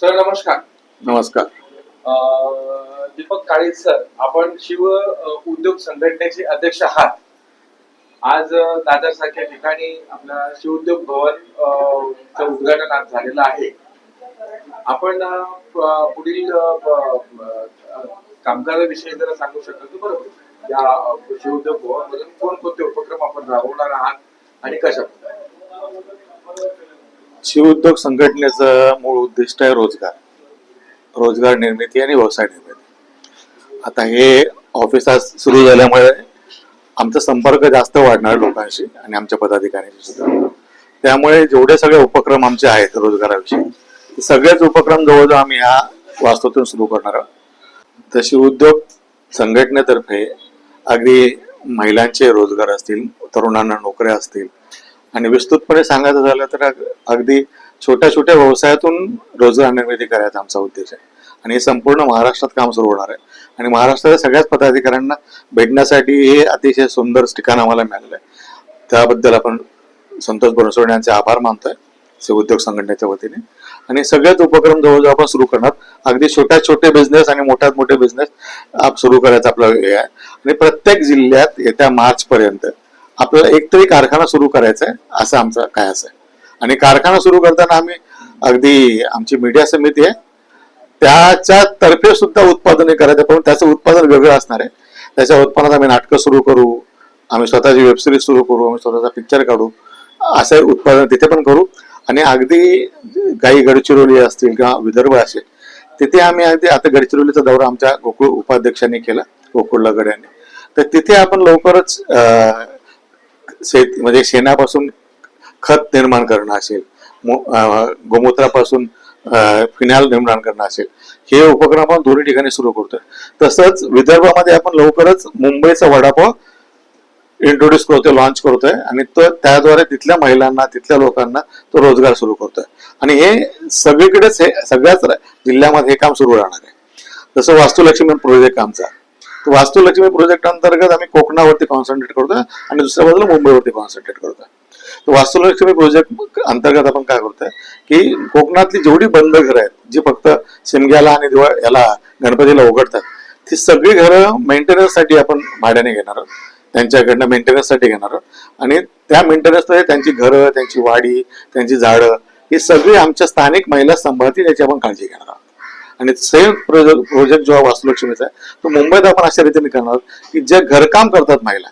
Sir नमस्कार. नमस्कार. दीपक काळे sir आपण शिव उद्योग संघटनेचे अध्यक्ष आहात. आज दादर सारख्या ठिकाणी आपल्या शिव उद्योग भवन चं उद्घाटन आज झालेलं आहे. आपण पुढील कामकाजाविषयी जरा सांगू शकाल तर बरोबर. या अं, शिव उद्योग भवन मधून कोणकोणते उपक्रम आपण राबवणार आहात आणि कशा शिवउद्योग संघटनेचं मूळ उद्दिष्ट आहे रोजगार. रोजगार निर्मिती आणि व्यवसाय निर्मिती. आता हे ऑफिस आज सुरू झाल्यामुळे आमचा संपर्क जास्त वाढणार लोकांशी आणि आमच्या पदाधिकाऱ्यांशी सुद्धा. त्यामुळे जेवढे सगळे उपक्रम आमचे आहेत रोजगाराविषयी ते सगळेच उपक्रम जवळजवळ आम्ही ह्या वास्तूतून सुरू करणार आहोत. तशी उद्योग संघटनेतर्फे अगदी महिलांचे रोजगार असतील तरुणांना नोकऱ्या असतील आणि विस्तृतपणे सांगायचं झालं तर अगदी छोट्या छोट्या व्यवसायातून रोजगार निर्मिती करायचा आमचा उद्देश आहे. आणि हे संपूर्ण महाराष्ट्रात काम सुरू होणार आहे. आणि महाराष्ट्राच्या सगळ्याच पदाधिकाऱ्यांना भेटण्यासाठी हे अतिशय सुंदर ठिकाण आम्हाला मिळालेलं आहे. त्याबद्दल आपण संतोष बनसोड यांचे आभार मानतोय शिव उद्योग संघटनेच्या वतीने. आणि सगळेच उपक्रम जवळजवळ आपण सुरू करणार. अगदी छोट्या छोटे बिझनेस आणि मोठ्यात मोठे बिझनेस सुरू करायचा आपला हे आहे. आणि प्रत्येक जिल्ह्यात येत्या मार्च पर्यंत आपल्याला एक तरी कारखाना सुरू करायचा आहे असं आमचं काय असं आहे. आणि कारखाना सुरू करताना आम्ही अगदी आमची मीडिया समिती आहे. त्याच्या तर्फे सुद्धा उत्पादने करायचं पण त्याचं उत्पादन वेगळं असणार आहे. त्याच्या उत्पन्नात आम्ही नाटकं सुरू करू आम्ही स्वतःची वेबसिरीज सुरू करू आम्ही स्वतःचा पिक्चर काढू असं उत्पादन तिथे पण करू. आणि अगदी काही गडचिरोली असतील किंवा विदर्भ असेल तिथे आम्ही अगदी आता गडचिरोलीचा दौरा आमच्या गोकुळ उपाध्यक्षांनी केला गोकुळ लगड यांनी. तर तिथे आपण लवकरच शेत म्हणजे शेणापासून खत निर्माण करणं असेल गोमूत्रापासून फिनॅल फिनाल निर्माण करणं असेल हे उपक्रम आपण दोन्ही ठिकाणी सुरू करतोय. तसंच विदर्भामध्ये आपण लवकरच मुंबईचा वडापाव इंट्रोड्यूस करतोय लॉन्च करतोय आणि तो त्याद्वारे तिथल्या महिलांना तिथल्या लोकांना तो रोजगार सुरू करतोय. आणि हे सगळीकडेच हे सगळ्याच जिल्ह्यामध्ये हे काम सुरू राहणार आहे. जसं वास्तुलक्ष्मी प्रोजेक्ट आमचा वास्तुलक्ष्मी प्रोजेक्ट अंतर्गत आम्ही कोकणावरती कॉन्सन्ट्रेट करतोय आणि दुसऱ्या बाजूला मुंबईवरती कॉन्सन्ट्रेट करतोय. तर वास्तुलक्ष्मी प्रोजेक्ट अंतर्गत आपण काय करतोय? की कोकणातली जेवढी बंद घरं आहेत जी फक्त शिमग्याला आणि दिवाळ याला गणपतीला उघडतात ती सगळी घरं मेंटेनन्ससाठी आपण भाड्याने घेणार आहोत. त्यांच्याकडनं मेंटेनन्ससाठी घेणार आहोत. आणि त्या मेंटेनन्समध्ये त्यांची घरं त्यांची वाडी त्यांची झाडं ही सगळी आमच्या स्थानिक महिला सांभाळतील याची आपण काळजी घेणार आहोत. आणि सेम प्रोजेक्ट प्रोजेक्ट जो वास्तुलक्ष्मीचा आहे तो मुंबईत आपण अशा रीतीने करणार की जे घरकाम करतात महिला.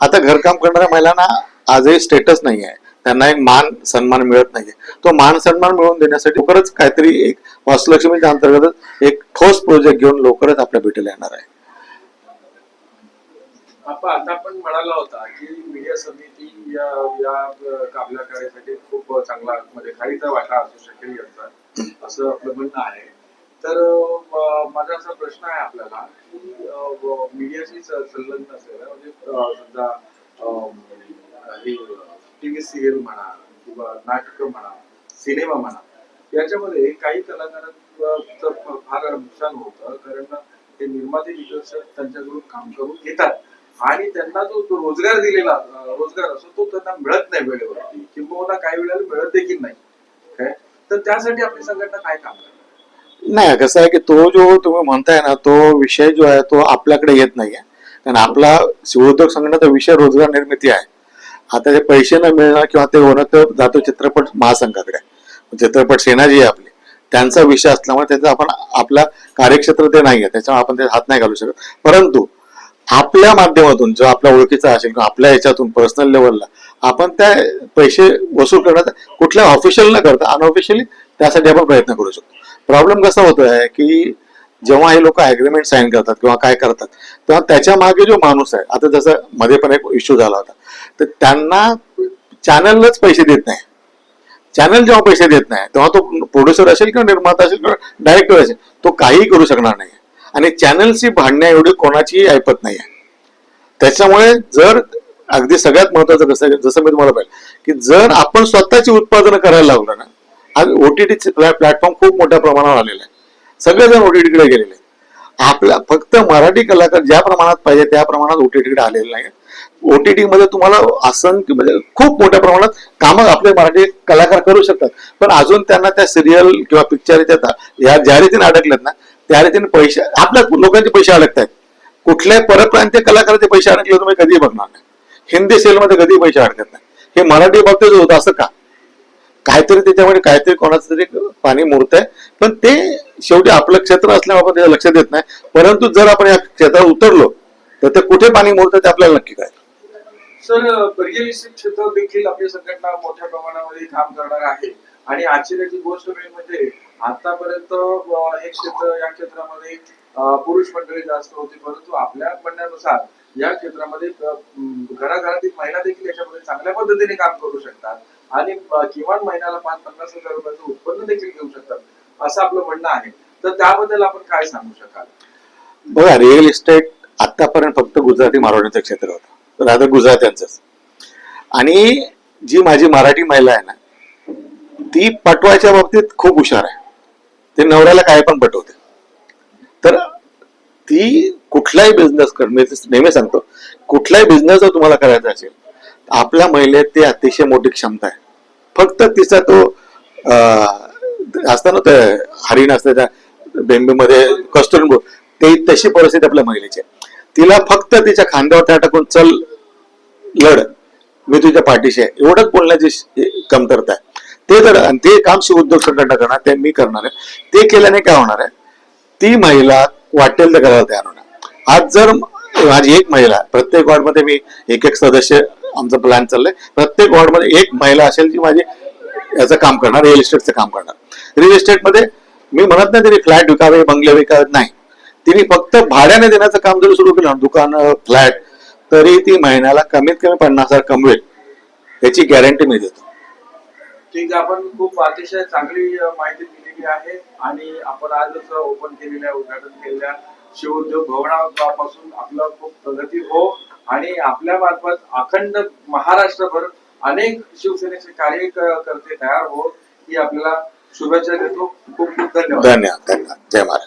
आता घरकाम करणाऱ्या महिलांना आजही स्टेटस नाही आहे त्यांना एक मान सन्मान मिळत नाहीये. तो मान सन्मान मिळवून देण्यासाठी लवकरच काहीतरी एक वास्तुलक्ष्मीच्या अंतर्गत एक ठोस प्रोजेक्ट घेऊन लवकरच आपल्या भेटीला येणार आहे. आता आपण म्हणाला होता की मीडिया समिती या या कार्यासाठी खूप चांगला मध्ये खारीचा वाटा असू शकेल यांचा. असं आपलं म्हणणं आहे. तर माझा असा प्रश्न आहे आपल्याला की मीडियाशी संलग्न असलेला म्हणजे समजा अं, हे टीव्ही सिरियल म्हणा किंवा नाटक म्हणा सिनेमा म्हणा याच्यामध्ये काही कलाकारांचं फार नुकसान होतं कारण ते निर्माते दिग्दर्शक त्यांच्याकडून काम करून घेतात आणि त्यांना जो रोजगार दिलेला रोजगार असतो तो त्यांना मिळत नाही वेळेवरती किंबहुना काही वेळेला मिळत देखील नाही. काय तर त्यासाठी आपली संघटना काय काम करते? नाही कसं आहे की तो जो तुम्ही म्हणताय ना तो विषय जो आहे तो आपल्याकडे येत नाहीये. कारण आपला शिवोद्योग संघटनेचा विषय रोजगार निर्मिती आहे. आता ते पैसे न मिळणं किंवा ते होणं तर जातो चित्रपट महासंघाकडे. चित्रपट सेना जी आहे आपली. त्यांचा विषय असल्यामुळे त्याचा आपण आपला कार्यक्षेत्र ते नाही आहे त्याच्यामुळे आपण ते हात नाही घालू शकत. परंतु आपल्या माध्यमातून जो आपल्या ओळखीचा असेल किंवा आपल्या याच्यातून पर्सनल लेवलला आपण त्या पैसे वसूल करण्याचा कुठल्या ऑफिशियल न करता अनऑफिशियली त्यासाठी आपण प्रयत्न करू शकतो. प्रॉब्लेम कसा होतोय की जेव्हा हे लोक अग्रीमेंट साईन करतात किंवा काय करतात तेव्हा त्याच्यामागे जो माणूस आहे आता जसं मध्ये पण एक इश्यू झाला होता तर त्यांना चॅनललाच पैसे देत नाही. चॅनल जेव्हा पैसे देत नाही तेव्हा तो प्रोड्युसर असेल किंवा निर्माता असेल किंवा डायरेक्टर असेल तो काहीही करू शकणार नाही. आणि चॅनलची भांडण्या एवढी कोणाचीही ऐपत नाही. त्याच्यामुळे जर अगदी सगळ्यात महत्वाचं कसं आहे, जसं मी तुम्हाला पाहिजे की जर आपण स्वतःची उत्पादनं करायला लागलो ना आज ओ टी टी प्लॅटफॉर्म खूप मोठ्या प्रमाणावर आलेला आहे सगळेजण ओ टी टीकडे गेलेले आहेत. आपल्या फक्त मराठी कलाकार ज्या प्रमाणात पाहिजे त्या प्रमाणात ओटीटीकडे आलेले नाही ओटीटी मध्ये तुम्हाला असंख्य म्हणजे खूप मोठ्या प्रमाणात कामं आपले मराठी कलाकार करू शकतात. पण अजून त्यांना त्या सिरियल किंवा पिक्चर या ज्या रीतीने अडकलेत ना त्या रीतीने पैसे आपल्या लोकांचे पैसे अडकत आहेत कुठल्याही परप्रांतीय कलाकाराचे पैसे अडकले तुम्ही कधी बघणार नाही. हिंदी सिरियलमध्ये कधी पैसे अडकत नाही. हे मराठी बाबतीत होतं असं का? काहीतरी त्याच्यामध्ये काहीतरी कोणाचं तरी पाणी मुरत आहे पण ते शेवटी आपलं क्षेत्र असल्यामुळे आपण त्याचं लक्ष देत नाही. परंतु जर आपण या क्षेत्रात उतरलो तर ते कुठे पाणी मुरतं ते आपल्याला नक्की काय सर रिअल इस्टेट क्षेत्र देखील आपली संघटना मोठ्या प्रमाणामध्ये काम करणार आहे. आणि आश्चर्याची गोष्ट म्हणजे, म्हणजे आतापर्यंत हे क्षेत्र या क्षेत्रामध्ये पुरुष मंडळी जास्त होती. परंतु आपल्या म्हणण्यानुसार या क्षेत्रामध्ये घराघरातील महिला देखील याच्यामध्ये चांगल्या पद्धतीने काम करू शकतात. आणि किमान महिन्याला पाच पन्नास हजार रुपयाचं उत्पन्न देखील घेऊ शकतात असं आपलं म्हणणं आहे. तर त्याबद्दल आपण काय सांगू शकाल? बघा रिअल इस्टेट आतापर्यंत फक्त गुजराती मारवण्याचं क्षेत्र होतं. राधा गुजरात्यांचंच. आणि जी माझी मराठी महिला आहे ना ती पटवायच्या बाबतीत खूप हुशार आहे. ते नवऱ्याला काय पण पटवते. तर ती कुठलाही बिझनेस कर मी नेहमी सांगतो कुठलाही बिझनेस जर तुम्हाला करायचा असेल आपल्या महिलेत ती अतिशय मोठी क्षमता आहे. फक्त तिचा तो असताना ना ते हरिण असतं त्या बेंबीमध्ये कस्तुरी ते तशी परिस्थिती आपल्या महिलेची आहे. तिला फक्त तिच्या खांद्यावर त्या टाकून चल लढ मी तुझ्या पाठीशी आहे. एवढंच बोलण्याची कमतरता आहे. ते जर आणि ते काम शिव उद्योग संघटना करणार ते मी करणार आहे. ते केल्याने काय होणार आहे? ती महिला वाटेल तर करायला तयार होणार. आज जर माझी एक महिला प्रत्येक वॉर्डमध्ये मी एक एक सदस्य आमचा प्लॅन चाललंय. प्रत्येक वॉर्डमध्ये एक महिला असेल जी माझी याचं काम करणार रिअल इस्टेटचं काम करणार. रिअल इस्टेटमध्ये मी म्हणत नाही तिने फ्लॅट विकावे बंगले विकावे नाही. तिने फक्त भाड्याने देण्याचं काम जरी सुरू केलं दुकान फ्लॅट तरी ती महिन्याला कमीत कमी पन्नास हजार कमवेल. याची गॅरंटी मी देतो. ठीक आहे आपण खूप अतिशय चांगली माहिती दिलेली आहे आणि आपण आजच ओपन केलेल्या उद्घाटन केलेल्या शिवउद्योग भवनापासून आपलं खूप प्रगती हो. आणि आपल्या मार्फत अखंड महाराष्ट्रभर अनेक शिवसेनेचे कार्यकर्ते तयार होत ही आपल्याला शुभेच्छा देतो. खूप खूप धन्यवाद. धन्यवाद धन्यवाद. जय महाराज.